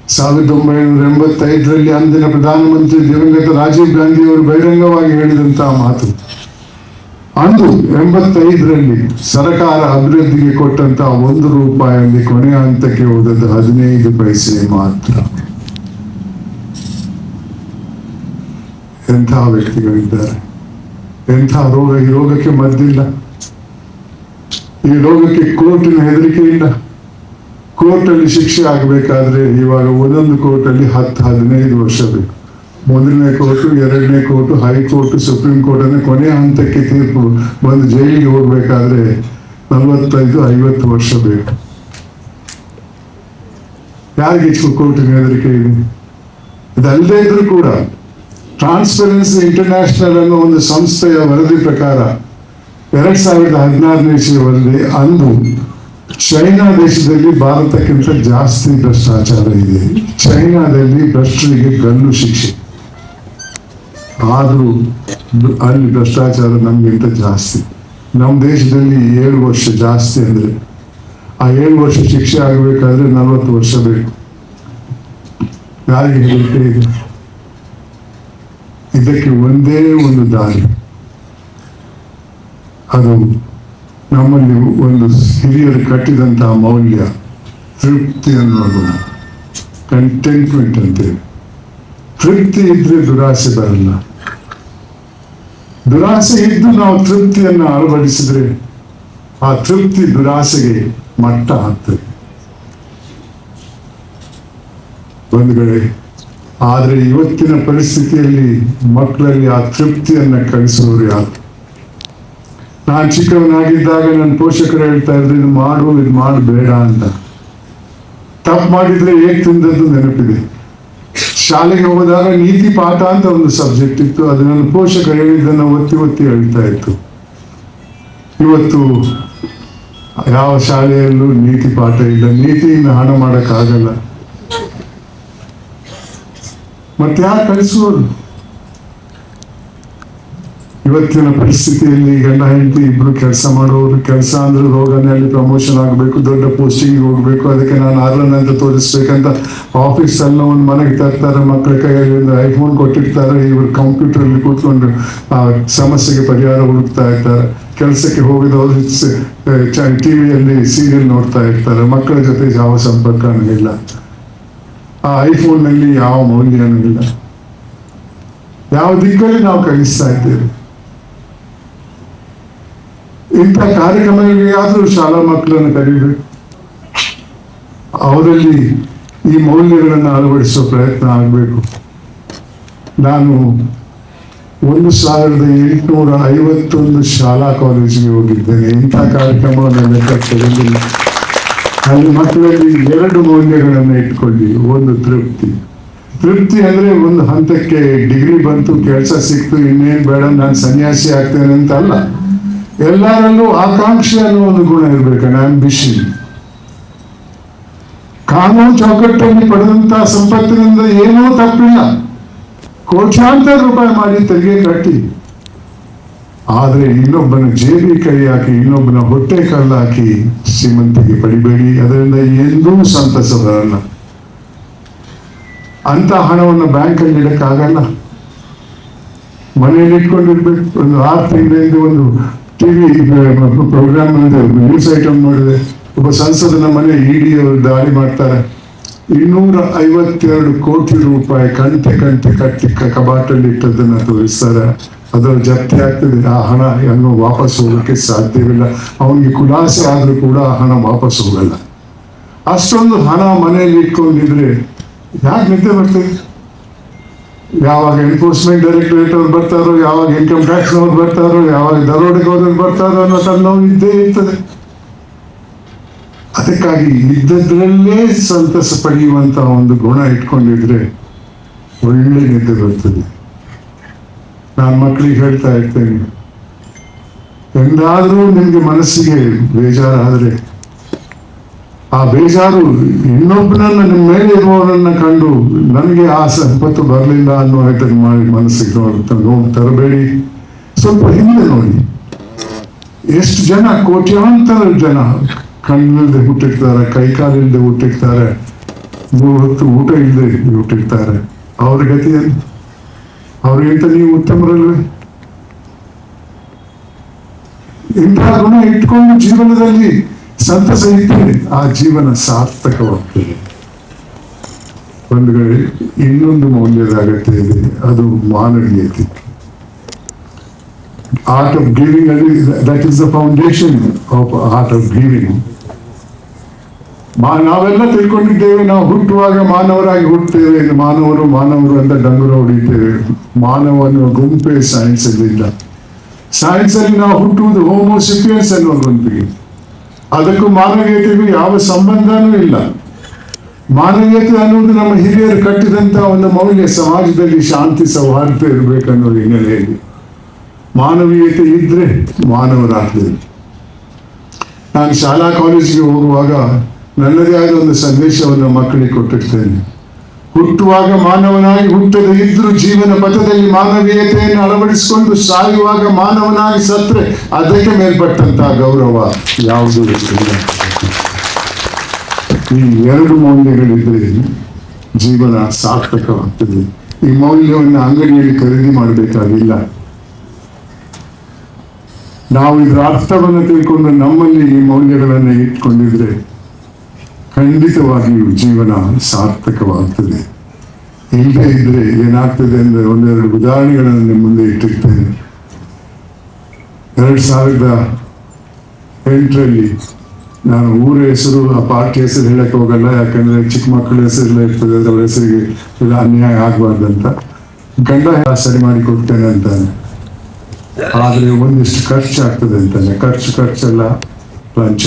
ಸಾವಿರದ ಒಂಬೈನೂರ ಎಂಬತ್ತೈದರಲ್ಲಿ ಅಂದಿನ ಪ್ರಧಾನಮಂತ್ರಿ ದಿವಂಗತ ರಾಜೀವ್ ಗಾಂಧಿ ಅವರು ಬಹಿರಂಗವಾಗಿ ಹೇಳಿದಂತಹ ಮಾತು. ಅಂದು ಎಂಬತ್ತೈದರಲ್ಲಿ ಸರಕಾರ ಅಭಿವೃದ್ಧಿಗೆ ಕೊಟ್ಟಂತಹ ಒಂದು ರೂಪಾಯಿಯಲ್ಲಿ ಕೊನೆಯ ಹಂತಕ್ಕೆ ಹೋದದ್ದು ಹದಿನೈದು ಪೈಸೆ ಮಾತ್ರ. ಎಂಥ ವ್ಯಕ್ತಿಗಳಿದ್ದಾರೆ? ಎಂಥ ರೋಗ ಈ ರೋಗಕ್ಕೆ ಮದ್ದಿಲ್ಲ. ಈ ರೋಗಕ್ಕೆ ಕೋರ್ಟಿನ ಹೆದರಿಕೆ ಇಲ್ಲ. ಕೋರ್ಟ್ ಅಲ್ಲಿ ಶಿಕ್ಷೆ ಆಗಬೇಕಾದ್ರೆ ಇವಾಗ ಒಂದೊಂದು ಕೋರ್ಟ್ ಅಲ್ಲಿ ಹತ್ತು, ಹದಿನೈದು ವರ್ಷ ಬೇಕು. ಮೊದಲನೇ ಕೋರ್ಟು, ಎರಡನೇ ಕೋರ್ಟು, ಹೈಕೋರ್ಟ್, ಸುಪ್ರೀಂ ಕೋರ್ಟ್ ಅಂದ್ರೆ ಕೊನೆಯ ಹಂತಕ್ಕೆ ತೀರ್ಪು ಬಂದು ಜೈಲಿಗೆ ಹೋಗ್ಬೇಕಾದ್ರೆ ನಲವತ್ತೈದು, ಐವತ್ತು ವರ್ಷ ಬೇಕು. ಯಾರಿಗೆ ಕೋರ್ಟಿನ ಹೆದರಿಕೆ ಇದೆ? ಇದಲ್ಲದೆ ಇದ್ರೂ ಕೂಡ ಟ್ರಾನ್ಸ್ಪರೆನ್ಸಿ ಇಂಟರ್ನ್ಯಾಷನಲ್ ಅನ್ನೋ ಒಂದು ಸಂಸ್ಥೆಯ ವರದಿ ಪ್ರಕಾರ ಎರಡ್ ಸಾವಿರದ ಹದಿನಾರನೇ ಇಸ್ವಿ ಅಂದು ಚೈನಾ ದೇಶದಲ್ಲಿ ಭಾರತಕ್ಕಿಂತ ಜಾಸ್ತಿ ಭ್ರಷ್ಟಾಚಾರ ಇದೆ. ಚೈನಾದಲ್ಲಿ ಭ್ರಷ್ಟರಿಗೆ ಗಲ್ಲು ಶಿಕ್ಷೆ. ಆದರೂ ಅಲ್ಲಿ ಭ್ರಷ್ಟಾಚಾರ ನಮಗಿಂತ ಜಾಸ್ತಿ. ನಮ್ಮ ದೇಶದಲ್ಲಿ ಏಳು ವರ್ಷ ಜಾಸ್ತಿ ಅಂದರೆ ಆ ಏಳು ವರ್ಷ ಶಿಕ್ಷೆ ಆಗಬೇಕಾದ್ರೆ ನಲವತ್ತು ವರ್ಷ ಬೇಕು. ಯಾರಿಗೆ ಇದೆ? ಇದಕ್ಕೆ ಒಂದೇ ಒಂದು ದಾರಿ. ಅದು ನಮ್ಮಲ್ಲಿ ಒಂದು ಹಿರಿಯರು ಕಟ್ಟಿದಂತಹ ಮೌಲ್ಯ, ತೃಪ್ತಿ ಅನ್ನೋದು. ಕಂಟೆಂಟ್ಮೆಂಟ್ ಅಂತೇವೆ ತೃಪ್ತಿ ಇದ್ರೆ ದುರಾಸೆ ಬರಲ್ಲ. ದುರಾಸೆ ಇದ್ದು ನಾವು ತೃಪ್ತಿಯನ್ನು ಅಳವಡಿಸಿದ್ರೆ ಆ ತೃಪ್ತಿ ದುರಾಸೆಗೆ ಮಟ್ಟ ಹಾಕ್ತದೆ. ಬಂಧುಗಳೇ ಆದರೆ ಇವತ್ತಿನ ಪರಿಸ್ಥಿತಿಯಲ್ಲಿ ಮಕ್ಕಳಲ್ಲಿ ಆ ತೃಪ್ತಿಯನ್ನ ಕಳಿಸೋರು ಯಾರು? ನಾನು ಚಿಕ್ಕವನಾಗಿದ್ದಾಗ ನನ್ನ ಪೋಷಕರು ಹೇಳ್ತಾ ಇದ್ರು, ಇದು ಮಾಡು, ಇದು ಮಾಡಬೇಡ ಅಂತ. ತಪ್ಪು ಮಾಡಿದ್ರೆ ಹೇಗೆ ತಿಂದದ್ದು ನೆನಪಿದೆ. ಶಾಲೆಗೆ ಹೋದಾಗ ನೀತಿ ಪಾಠ ಅಂತ ಒಂದು ಸಬ್ಜೆಕ್ಟ್ ಇತ್ತು, ಅದು ನನ್ನ ಪೋಷಕರು ಹೇಳಿದ್ದನ್ನು ಒತ್ತಿ ಒತ್ತಿ ಹೇಳ್ತಾ ಇತ್ತು. ಇವತ್ತು ಯಾವ ಶಾಲೆಯಲ್ಲೂ ನೀತಿ ಪಾಠ ಇಲ್ಲ, ನೀತಿಯಿಂದ ಹಣ ಮಾಡೋಕ್ಕಾಗಲ್ಲ. ಮತ್ತೆ ಯಾರು ಕಳಿಸುವುದು ಇವತ್ತಿನ ಪರಿಸ್ಥಿತಿಯಲ್ಲಿ ಗಂಡ ಹೆಂಡತಿ ಇಬ್ರು ಕೆಲಸ ಮಾಡೋರು, ಕೆಲಸ ಅಂದ್ರೆ ರೋಗನಲ್ಲಿ ಪ್ರಮೋಷನ್ ಆಗಬೇಕು, ದೊಡ್ಡ ಪೋಸ್ಟಿಂಗ್ ಹೋಗ್ಬೇಕು, ಅದಕ್ಕೆ ನಾನು ಆರ್ಲನ್ ಅಂತ ತೋರಿಸ್ಬೇಕಂತ ಆಫೀಸ್ ಅಲ್ಲ ಒಂದು ಮನೆಗೆ ತರ್ತಾರೆ ಮಕ್ಕಳ ಕೈಯಲ್ಲಿ ಒಂದು ಐಫೋನ್ ಕೊಟ್ಟಿರ್ತಾರೆ, ಇವರು ಕಂಪ್ಯೂಟರ್ ಕೂತ್ಕೊಂಡು, ಆ, ಸಮಸ್ಯೆಗೆ ಪರಿಹಾರ ಹುಡುಕ್ತಾ ಇರ್ತಾರೆ. ಕೆಲಸಕ್ಕೆ ಹೋಗಿದವರು ಟಿವಿಯಲ್ಲಿ ಸೀರಿಯಲ್ ನೋಡ್ತಾ ಇರ್ತಾರೆ. ಮಕ್ಕಳ ಜೊತೆ ಯಾವ ಸಂಪರ್ಕನೂ ಇಲ್ಲ ಆ ಐಫೋನ್ನಲ್ಲಿ ಯಾವ ಮೌಲ್ಯನೂ ಇಲ್ಲ. ಯಾವ ದಿಕ್ಕಲ್ಲಿ ನಾವು ಕಳಿಸ್ತಾ ಇದ್ದೇವೆ. ಇಂಥ ಕಾರ್ಯಕ್ರಮಗಳಿಗೆ ಆದರೂ ಶಾಲಾ ಮಕ್ಕಳನ್ನು ಕರೀಬೇಕು? ಅವರಲ್ಲಿ ಈ ಮೌಲ್ಯಗಳನ್ನು ಅಳವಡಿಸುವ ಪ್ರಯತ್ನ ಆಗಬೇಕು. ನಾನು ಒಂದು ಸಾವಿರದ ಎಂಟುನೂರ ಐವತ್ತೊಂದು ಶಾಲಾ ಕಾಲೇಜಿಗೆ ಹೋಗಿದ್ದೇನೆ. ಇಂಥ ಕಾರ್ಯಕ್ರಮವನ್ನು ಲೆಕ್ಕ ತೆಗೆದಿಲ್ಲ ಅಲ್ಲಿ ಮಕ್ಕಳಲ್ಲಿ ಎರಡು ಮೌಲ್ಯಗಳನ್ನು ಇಟ್ಕೊಳ್ಳಿ, ಒಂದು ತೃಪ್ತಿ. ತೃಪ್ತಿ ಅಂದ್ರೆ ಒಂದು ಹಂತಕ್ಕೆ ಡಿಗ್ರಿ ಬಂತು, ಕೆಲಸ ಸಿಕ್ತು, ಇನ್ನೇನು ಬೇಡ, ನಾನು ಸನ್ಯಾಸಿ ಆಗ್ತೇನೆ ಅಂತ ಅಲ್ಲ. ಎಲ್ಲರಲ್ಲೂ ಆಕಾಂಕ್ಷೆ ಅನ್ನೋ ಒಂದು ಗುಣ ಇರ್ಬೇಕು ಆಂಬಿಷನ್ ಕಾನೂನು ಚೌಕಟ್ಟಲ್ಲಿ ಪಡೆದಂತಹ ಸಂಪತ್ತಿನಿಂದ ಏನೂ ತಪ್ಪಿಲ್ಲ. ಕೋಟ್ಯಾಂತರ ರೂಪಾಯಿ ಮಾಡಿ ತೆರಿಗೆ ಕಟ್ಟಿ. ಆದ್ರೆ ಇನ್ನೊಬ್ಬನ ಜೇಬಿ ಕೈ ಹಾಕಿ, ಇನ್ನೊಬ್ಬನ ಹೊಟ್ಟೆ ಕಲ್ಲು ಹಾಕಿ ಶ್ರೀಮಂತಿಗೆ ಪಡಿಬೇಡಿ. ಅದರಿಂದ ಎಂದೂ ಸಂತಸ ಬರಲ್ಲ ಅಂತ ಹಣವನ್ನು ಬ್ಯಾಂಕಲ್ಲಿ ಇಡಕ್ಕಾಗಲ್ಲ. ಮನೆಯಲ್ಲಿ ಇಟ್ಕೊಂಡಿರ್ಬೇಕು ಒಂದು ಆರು ತಿಂಗಳಿಂದ ಒಂದು ಟಿವಿ ಪ್ರೋಗ್ರಾಮ್ ನ್ಯೂಸ್ ಐಟಮ್ ನೋಡಿದೆ ಒಬ್ಬ ಸಂಸದನ ಮನೆ ಇಡಿ ಅವರು ದಾಳಿ ಮಾಡ್ತಾರೆ. ಇನ್ನೂರ ಐವತ್ತೆರಡು ಕೋಟಿ ರೂಪಾಯಿ ಕಂತೆ ಕಂತೆ ಕಟ್ಟಿ ಕಬಾಟಲ್ಲಿ ಇಟ್ಟದ್ದನ್ನ ತೋರಿಸ್ತಾರೆ. ಅದರ ಜಪ್ತಿ ಆಗ್ತದೆ, ಆ ಹಣ ಎಲ್ಲೂ ವಾಪಸ್ ಹೋಗಕ್ಕೆ ಸಾಧ್ಯವಿಲ್ಲ. ಅವನಿಗೆ ಖುಲಾಸೆ ಆದರೂ ಕೂಡ ಆ ಹಣ ವಾಪಸ್ ಹೋಗಲ್ಲ. ಅಷ್ಟೊಂದು ಹಣ ಮನೆಯಲ್ಲಿ ಇಟ್ಕೊಂಡಿದ್ರೆ ಯಾಕೆ ನಿದ್ದೆ ಬರ್ತದೆ ಯಾವಾಗ ಎನ್ಫೋರ್ಸ್ಮೆಂಟ್ ಡೈರೆಕ್ಟರೇಟ್ ಅವ್ರು ಬರ್ತಾರೋ, ಯಾವಾಗ ಇನ್ಕಮ್ ಟ್ಯಾಕ್ಸ್ ಅವ್ರು ಬರ್ತಾರೋ, ಯಾವಾಗ ದರೋಡೆಗೋದ್ರು ಬರ್ತಾರೋ ಅನ್ನೋ ತನ್ನೋವು ಇದ್ದೇ ಇರ್ತದೆ. ಅದಕ್ಕಾಗಿ ಇದ್ದದ್ರಲ್ಲೇ ಸಂತಸ ಪಡೆಯುವಂತಹ ಒಂದು ಗುಣ ಇಟ್ಕೊಂಡಿದ್ರೆ ಒಳ್ಳೆ ನಿದ್ದೆ ಬರ್ತದೆ. ನಾನು ಮಕ್ಕಳಿಗೆ ಹೇಳ್ತಾ ಇರ್ತೇನೆ. ಎಂದಾದರೂ ನಿಮಗೆ ಮನಸ್ಸಿಗೆ ಬೇಜಾರಾದ್ರೆ, ಆ ಬೇಜಾರು ಇನ್ನೊಬ್ಬನನ್ನ ನಿಮ್ಮ ಮೇಲೆ ಇರುವವರನ್ನ ಕಂಡು ನನಗೆ ಆ ಸಂಪತ್ತು ಬರಲಿಲ್ಲ ಅನ್ನೋ ಐಟಮ್ ಮಾಡಿ ಮನಸ್ಸಿಗೆ ನೋಡಿ ತರಬೇಡಿ. ಸ್ವಲ್ಪ ಹಿಂದೆ ನೋಡಿ. ಎಷ್ಟು ಜನ, ಕೋಟ್ಯಾಂತರ ಜನ ಕಣ್ಣಿಲ್ಲದೆ ಹುಟ್ಟಿರ್ತಾರೆ ಕೈಕಾಲಿಲ್ಲದೆ ಹುಟ್ಟಿರ್ತಾರೆ, ಮೂರು ಹೊತ್ತು ಊಟ ಇಲ್ಲದೆ ಹುಟ್ಟಿರ್ತಾರೆ. ಅವ್ರ ಗತಿ ಅವ್ರಿಗಿಂತ ನೀವು ಉತ್ತಮರಲ್ವೇ? ಇಂತಹ ಗುಣ ಇಟ್ಕೊಂಡು ಜೀವನದಲ್ಲಿ ಸಂತಸ ಇದ್ದರೆ ಆ ಜೀವನ ಸಾರ್ಥಕವಾಗ್ತದೆ. ಒಂದು ಕಡೆ ಇನ್ನೊಂದು ಮೌಲ್ಯದ ಅಗತ್ಯ ಇದೆ. ಅದು ಮಾನವೀಯತೆ ಆರ್ಟ್ ಆಫ್ ಗಿವಿಂಗ್ ಅಲ್ಲಿ that is the foundation of art of giving ನಾವೆಲ್ಲ ತಿಳ್ಕೊಂಡಿದ್ದೇವೆ, ನಾವು ಹುಟ್ಟುವಾಗ ಮಾನವರಾಗಿ ಹುಟ್ಟುತ್ತೇವೆ ಮಾನವರು ಮಾನವರು ಅಂತ ಡಂಗುರ ಹೊಡಿತೇವೆ. ಮಾನವ ಅನ್ನುವ ಗುಂಪೇ ಸೈನ್ಸ್ ಅಲ್ಲಿಲ್ಲ ಸೈನ್ಸ್ ಅಲ್ಲಿ ನಾವು ಹುಟ್ಟುವುದು ಹೋಮೋಸಿಪಿಯನ್ಸ್ ಅನ್ನುವ ಗುಂಪಿಗೆ ಅದಕ್ಕೂ ಮಾನವೀಯತೆಗೂ ಯಾವ ಸಂಬಂಧನೂ ಇಲ್ಲ. ಮಾನವೀಯತೆ ಅನ್ನೋದು ನಮ್ಮ ಹಿರಿಯರು ಕಟ್ಟಿದಂತಹ ಒಂದು ಮೌಲ್ಯ ಸಮಾಜದಲ್ಲಿ ಶಾಂತಿ ಸೌಹಾರ್ದ ಇರಬೇಕನ್ನೋ ಹಿನ್ನೆಲೆಯಲ್ಲಿ. ಮಾನವೀಯತೆ ಇದ್ರೆ ಮಾನವರಾಗ್ತದೆ ನಾನು ಶಾಲಾ ಕಾಲೇಜಿಗೆ ಹೋಗುವಾಗ ನನ್ನದೇ ಆದ ಒಂದು ಸಂದೇಶವನ್ನು ಮಕ್ಕಳಿಗೆ ಕೊಟ್ಟಿರ್ತೇನೆ. ಹುಟ್ಟುವಾಗ ಮಾನವನಾಗಿ ಹುಟ್ಟದೆ ಇದ್ರೂ ಜೀವನ ಪಥದಲ್ಲಿ ಮಾನವೀಯತೆಯನ್ನು ಅಳವಡಿಸಿಕೊಂಡು ಸಾಯುವಾಗ ಮಾನವನಾಗಿ ಸತ್ರೆ ಅದಕ್ಕೆ ಮೇಲ್ಪಟ್ಟಂತಹ ಗೌರವ ಯಾವುದೂ ಇರ್ತಿಲ್ಲ ಈ ಎರಡು ಮೌಲ್ಯಗಳಿದ್ರೆ ಜೀವನ ಸಾರ್ಥಕವಾಗ್ತದೆ. ಈ ಮೌಲ್ಯವನ್ನು ಅಂಗಡಿಯಲ್ಲಿ ಖರೀದಿ ಮಾಡಬೇಕಾಗಿಲ್ಲ. ನಾವು ಇದರ ಅರ್ಥವನ್ನು ತಿಳ್ಕೊಂಡು ನಮ್ಮಲ್ಲಿ ಈ ಮೌಲ್ಯಗಳನ್ನು ಇಟ್ಕೊಂಡಿದ್ರೆ ಖಂಡಿತವಾಗಿಯೂ ಜೀವನ ಸಾರ್ಥಕವಾಗ್ತದೆ. ಇಲ್ಲದೆ ಇದ್ರೆ ಏನಾಗ್ತದೆ ಅಂದರೆ ಒಂದೆರಡು ಉದಾಹರಣೆಗಳನ್ನು ನಿಮ್ಮ ಮುಂದೆ ಇಟ್ಟಿರ್ತೇನೆ. ಎರಡು ಸಾವಿರದ ಎಂಟರಲ್ಲಿ ನಾನು ಊರ ಹೆಸರು, ಆ ಪಾರ್ಟಿ ಹೆಸರು ಹೇಳಕ್ಕೆ ಹೋಗಲ್ಲ, ಯಾಕಂದ್ರೆ ಚಿಕ್ಕ ಮಕ್ಕಳ ಹೆಸರೆಲ್ಲ, ಇರ್ತದೆ ಅವರ ಹೆಸರಿಗೆ ಇಲ್ಲ ಅನ್ಯಾಯ ಆಗಬಾರ್ದಂತ. ಗಂಡ ಸರಿ ಮಾಡಿ ಕೊಡ್ತೇನೆ ಅಂತಾನೆ. ಆದರೆ ಒಂದಿಷ್ಟು ಖರ್ಚು ಆಗ್ತದೆ ಅಂತಾನೆ. ಖರ್ಚು, ಖರ್ಚೆಲ್ಲ ಲಂಚ.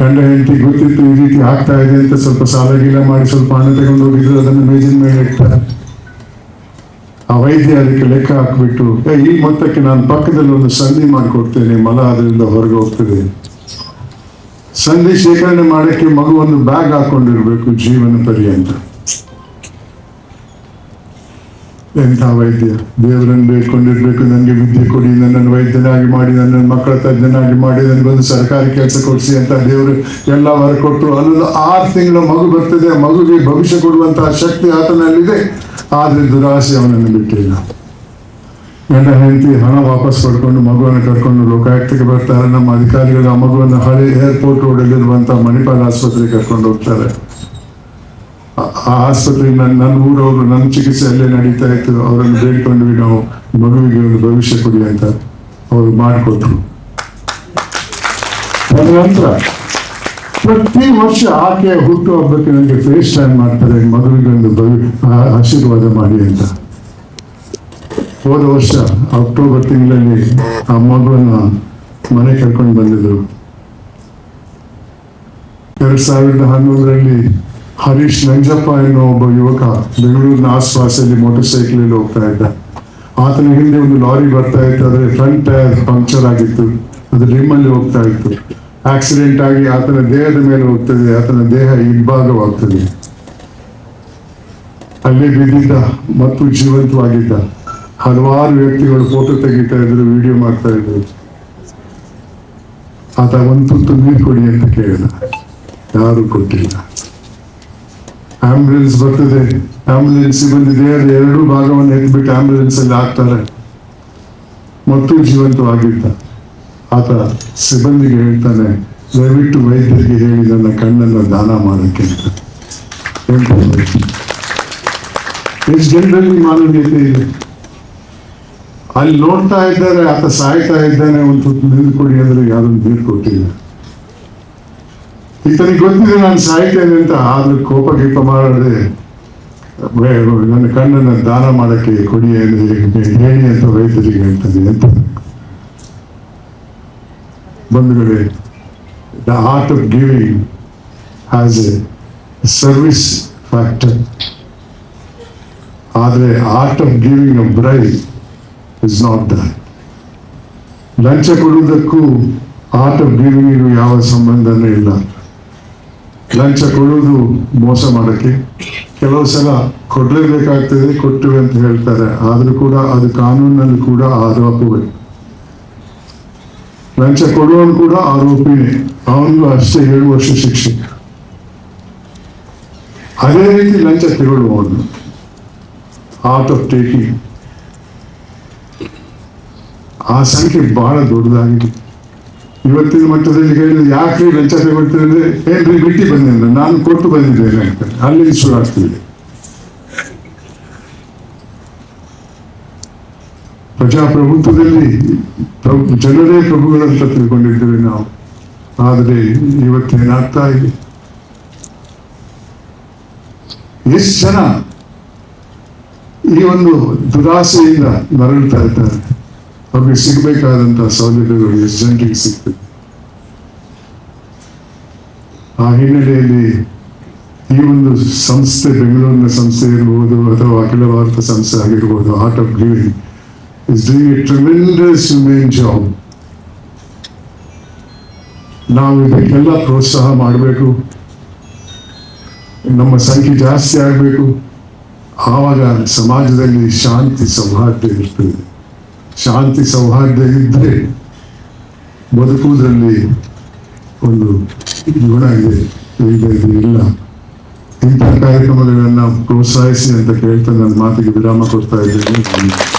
ಗಂಡ ಹೆಂಡತಿ ಗೊತ್ತಿತ್ತು ಈ ರೀತಿ ಆಗ್ತಾ ಇದೆ ಅಂತ ಸ್ವಲ್ಪ ಸಾಲ ಗೀಲ ಮಾಡಿ ಸ್ವಲ್ಪ ಹಣ ತಗೊಂಡು ಹೋಗಿದ್ರು ಅದನ್ನು ಮೇಜಿನ ಮೇಲೆ ಇಟ್ಟ. ಆ ವೈದ್ಯ ಅದಕ್ಕೆ ಲೆಕ್ಕ ಹಾಕ್ಬಿಟ್ಟು "ಏ, ಈ ಮೊತ್ತಕ್ಕೆ ನಾನು ಪಕ್ಕದಲ್ಲಿ ಒಂದು ಸಂಧಿ ಮಾಡಿಕೊಡ್ತೇನೆ ಮಲ ಅದರಿಂದ ಹೊರಗೆ ಹೋಗ್ತದೆ. ಸಂಧಿ ಶೇಖರಣೆ ಮಾಡಕ್ಕೆ ಮಗು ಒಂದು ಬ್ಯಾಗ್ ಹಾಕೊಂಡಿರ್ಬೇಕು ಜೀವನ ಪರ್ಯಂತ. ಎಂಥ ವೈದ್ಯ? ದೇವರನ್ನು ಬೇಡ್ಕೊಂಡಿರ್ಬೇಕು ನನಗೆ ವಿದ್ಯೆ ಕೊಡಿ, ನನ್ನನ್ನು ವೈದ್ಯನಾಗಿ ಮಾಡಿ, ನನ್ನನ್ನು ಮಕ್ಕಳ ತಜ್ಞನಾಗಿ ಮಾಡಿ ನನಗೊಂದು ಸರ್ಕಾರಿ ಕೆಲಸ ಕೊಡಿಸಿ ಅಂತ ದೇವರು ಎಲ್ಲ ವರ ಕೊಟ್ಟರು ಅಲ್ಲೊಂದು ಆರು ತಿಂಗಳ ಮಗು ಬರ್ತದೆ ಆ ಮಗುವಿಗೆ ಭವಿಷ್ಯ ಕೊಡುವಂತಹ ಶಕ್ತಿ ಆತನಲ್ಲಿದೆ. ಆದರೆ ದುರಾಸೆ ಅವನನ್ನು ಬಿಟ್ಟಿಲ್ಲ. ಗಂಡ ಹೆಂಡತಿ ಹಣ ವಾಪಸ್ ಪಡ್ಕೊಂಡು, ಮಗುವನ್ನು ಕರ್ಕೊಂಡು ಲೋಕಾಯುಕ್ತಕ್ಕೆ ಬರ್ತಾರೆ. ನಮ್ಮ ಅಧಿಕಾರಿಗಳು ಆ ಮಗುವನ್ನು ಹಳೆ ಏರ್ಪೋರ್ಟ್ ರೋಡಲ್ಲಿರುವಂತಹ ಮಣಿಪಾಲ್ ಆಸ್ಪತ್ರೆಗೆ ಕರ್ಕೊಂಡು ಹೋಗ್ತಾರೆ. ಆ- ನನ್ನ ಊರವರು ನನ್ನ ಚಿಕಿತ್ಸೆ ಅಲ್ಲೇ ನಡೀತಾ ಇತ್ತು. ಅವರನ್ನು ಬೇಡ್ಕೊಂಡ್ವಿ ನಾವು ಮಗುವಿಗೆ ಒಂದು ಭವಿಷ್ಯ ಕೊಡಿ ಅಂತ ಅವರು ಮಾಡಿಕೊಟ್ರು. ನಂತರ ಪ್ರತಿ ವರ್ಷ ಆಕೆಯ ಹುಟ್ಟು ಹಬ್ಬಕ್ಕೆ ನನಗೆ ಫೇಸ್ ಟೈಮ್ ಮಾಡ್ತಾರೆ ಮಗುವಿಗೆ ಒಂದು ಭವಿ ಆಶೀರ್ವಾದ ಮಾಡಿ ಅಂತ. ಹೋದ ವರ್ಷ ಅಕ್ಟೋಬರ್ ತಿಂಗಳಲ್ಲಿ ಆ ಮಗುವನ್ನ ಮನೆ ಕರ್ಕೊಂಡು ಬಂದಿದ್ರು. ಎರಡ್ ಸಾವಿರದ ಹನ್ನೊಂದರಲ್ಲಿ ಹರೀಶ್ ನಂಜಪ್ಪ ಎನ್ನುವ ಒಬ್ಬ ಯುವಕ ಬೆಂಗಳೂರಿನ ಆಸ್ಪಾಸಲ್ಲಿ ಮೋಟರ್ ಸೈಕಲ್ ಹೋಗ್ತಾ ಇದ್ದ. ಆತನ ಹಿಂದೆ ಒಂದು ಲಾರಿ ಬರ್ತಾ ಇತ್ತು ಆದ್ರೆ ಫ್ರಂಟ್ ಟೈರ್ ಪಂಕ್ಚರ್ ಆಗಿತ್ತು. ಅದು ರಿಮ್ಮಲ್ಲಿ ಹೋಗ್ತಾ ಇತ್ತು. ಆಕ್ಸಿಡೆಂಟ್ ಆಗಿ ಆತನ ದೇಹದ ಮೇಲೆ ಹೋಗ್ತದೆ, ಆತನ ದೇಹ ಇಬ್ಬಾಗವಾಗ್ತದೆ ಅಲ್ಲೇ ಬಿದ್ದಿದ್ದ, ಮತ್ತು ಜೀವಂತವಾಗಿದ್ದ. ಹಲವಾರು ವ್ಯಕ್ತಿಗಳು ಫೋಟೋ ತೆಗಿತಾ ಇದ್ರು ವಿಡಿಯೋ ಮಾಡ್ತಾ ಇದ್ರು. ಆತ ಒಂದು ತುತ್ತು ನೀರು ಕೊಡಿ ಅಂತ ಕೇಳಿದ. ಯಾರು ಕೊಟ್ಟಿಲ್ಲ. ಆಂಬ್ಯುಲೆನ್ಸ್ ಬರ್ತದೆ. ಆಂಬ್ಯುಲೆನ್ಸ್ ಬಂದಿದೆ. ಅದು ಎರಡು ಭಾಗವನ್ನು ಎತ್ಬಿಟ್ಟು ಆಂಬ್ಯುಲೆನ್ಸ್ ಅಲ್ಲಿ ಹಾಕ್ತಾರೆ. ಮತ್ತು ಜೀವಂತವಾಗಿದ್ದ. ಆತ ಸಿಬ್ಬಂದಿಗೆ ಹೇಳ್ತಾನೆ, ದಯವಿಟ್ಟು ವೈದ್ಯರಿಗೆ ಹೇಳಿ ನನ್ನ ಕಣ್ಣನ್ನು ದಾನ ಮಾಡಕ್ಕೆ ಅಂತ. ಎಷ್ಟು ಜನರಲ್ಲಿ ಮಾನವೀಯತೆ ಇದೆ? ಅಲ್ಲಿ ನೋಡ್ತಾ ಇದ್ದಾರೆ, ಆತ ಸಾಯ್ತಾ ಇದ್ದಾನೆ. ಒಂದು ತುತ್ತು ನೀರು ಕೊಡಿ ಅಂದ್ರೆ ಯಾರು ನೀರು ಈತನಿಗೆ ಗೊತ್ತಿದೆ ನಾನು ಸಾಯ್ತೇನೆ ಅಂತ, ಆದ್ರೂ ಕೋಪ ಗೀಪ ಮಾಡದೆ ನನ್ನ ಕಣ್ಣನ್ನು ದಾನ ಮಾಡಕ್ಕೆ ಕೊಡಿ ಹೇಳಿ ಅಂತ ರೈತರಿಗೆ ಹೇಳ್ತಾನೆ ಅಂತ ಬಂಧುಗಳೇ the art of giving has a service factor ಆದರೆ art of giving a bribe is not the ಲಂಚ ಕೊಡುವುದಕ್ಕೂ ಆರ್ಟ್ ಆಫ್ ಗಿವಿಂಗಿಗೂ ಯಾವ ಸಂಬಂಧನೂ ಇಲ್ಲ. ಲಂಚ ಕೊಡೋದು ಮೋಸ ಮಾಡಕ್ಕೆ. ಕೆಲವು ಸಲ ಕೊಡಲೇಬೇಕಾಗ್ತದೆ ಕೊಟ್ಟಿವೆ ಅಂತ ಹೇಳ್ತಾರೆ. ಆದರೂ ಕೂಡ ಅದು ಕಾನೂನಿನಲ್ಲಿ ಕೂಡ ಆರೋಪವೇ. ಲಂಚ ಕೊಡುವವನು ಕೂಡ ಆರೋಪಿನೇ. ಅವನಿಗೂ ಅಷ್ಟೇ ಏಳು ವರ್ಷ ಶಿಕ್ಷೆ. ಅದೇ ರೀತಿ ಲಂಚ ತಗೊಳ್ಳುವವನು ಆರ್ಟ್ ಆಫ್ ಟೇಕಿಂಗ್ ಆ ಸಂಖ್ಯೆ ಬಹಳ ದೊಡ್ಡದಾಗಿದೆ. ಇವತ್ತಿನ ಮಟ್ಟದಲ್ಲಿ ಹೇಳಿದ್ರೆ ಯಾಕೆ ಲಂಚ ತಗೊಳ್ತೇನೆ ಅಂದ್ರೆ ಏನ್ರಿ ಬಿಟ್ಟು ಬಂದಿಲ್ಲ ನಾನು ಕೊಟ್ಟು ಬಂದಿದ್ದೇನೆ ಅಂತ. ಅಲ್ಲಿ ಶುರು ಆಗ್ತಿದೆ. ಪ್ರಜಾಪ್ರಭುತ್ವದಲ್ಲಿ ಪ್ರಭು, ಜನರೇ ಪ್ರಭುಗಳಂತ ತಿಳ್ಕೊಂಡಿದ್ದೇವೆ ನಾವು. ಆದರೆ ಇವತ್ತೇನಾಗ್ತಾ ಇದೆ? ಎಷ್ಟು ಜನ ಈ ಒಂದು ದುರಾಸೆಯಿಂದ ನರಳ್ತಾ ಇದ್ದಾರೆ? ಅವ್ರಿಗೆ ಸಿಗಬೇಕಾದಂಥ ಸೌಲಭ್ಯಗಳು ಎಷ್ಟು ಜನರಿಗೆ ಸಿಗ್ತದೆ ಆ ಹಿನ್ನೆಲೆಯಲ್ಲಿ ಈ ಒಂದು ಸಂಸ್ಥೆ, ಬೆಂಗಳೂರಿನ ಸಂಸ್ಥೆ ಇರ್ಬೋದು ಅಥವಾ ಅಖಿಲ ಭಾರತ ಸಂಸ್ಥೆ ಆಗಿರ್ಬೋದು art of giving is doing a tremendous humane job ನಾವು ಇದಕ್ಕೆಲ್ಲ ಪ್ರೋತ್ಸಾಹ ಮಾಡಬೇಕು. ನಮ್ಮ ಸಂಖ್ಯೆ ಜಾಸ್ತಿ ಆಗಬೇಕು. ಆವಾಗ ಸಮಾಜದಲ್ಲಿ ಶಾಂತಿ, ಸೌಹಾರ್ದ ಇರ್ತದೆ. ಶಾಂತಿ ಸೌಹಾರ್ದ ಇದ್ದರೆ ಬದುಕುವುದರಲ್ಲಿ ಒಂದು ಗುಣ ಇದೆ. ಇದು ಇಲ್ಲ. ಇಂಥ ಕಾರ್ಯಕ್ರಮಗಳನ್ನ ಪ್ರೋತ್ಸಾಹಿಸಿ ಅಂತ ಕೇಳ್ತಾ ನನ್ನ ಮಾತಿಗೆ ವಿರಾಮ ಕೊಡ್ತಾ ಇದ್ದೇನೆ.